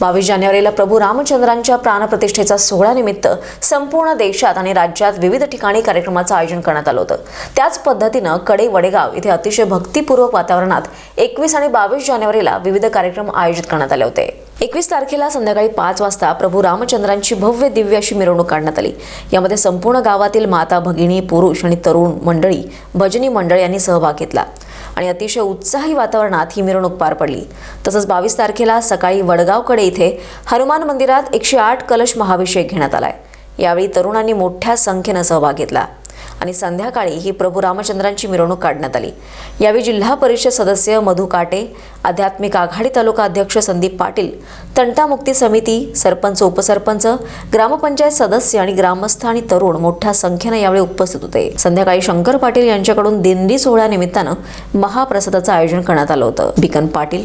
बावीस जानेवारीला प्रभू रामचंद्रांच्या प्राणप्रतिष्ठेचा सोहळ्यानिमित्त संपूर्ण देशात आणि राज्यात विविध ठिकाणी कार्यक्रमाचं आयोजन करण्यात आलं होतं. त्याच पद्धतीनं कडे वडेगाव इथे अतिशय भक्तिपूर्वक वातावरणात एकवीस आणि बावीस जानेवारीला विविध कार्यक्रम आयोजित करण्यात आले होते. एकवीस तारखेला संध्याकाळी पाच वाजता प्रभू रामचंद्रांची भव्य दिव्य अशी मिरवणूक काढण्यात आली. यामध्ये संपूर्ण गावातील माता भगिनी पुरुष आणि तरुण मंडळी भजनी मंडळ यांनी सहभाग घेतला. आणि अतिशय उत्साही वातावरणात ही मिरवणूक पार पडली. तसंच बावीस तारखेला सकाळी वडगावकडे इथे हनुमान मंदिरात एकशे आठ कलश महाभिषेक घेण्यात आलाय. यावेळी तरुणांनी मोठ्या संख्येनं सहभाग घेतला. आणि संध्याकाळी ही प्रभू रामचंद्रांची मिरवणूक काढण्यात आली. यावेळी जिल्हा परिषद सदस्य मधु काटे आध्यात्मिक आघाडी तालुका अध्यक्ष संदीप पाटील तंटामुक्ती समिती सरपंच उपसरपंच ग्रामपंचायत सदस्य आणि ग्रामस्थ आणि तरुण मोठ्या संख्येनं यावेळी उपस्थित होते. संध्याकाळी शंकर पाटील यांच्याकडून दिंडी सोहळ्यानिमित्तानं महाप्रसादाचं आयोजन करण्यात आलं होतं. Bikan Patil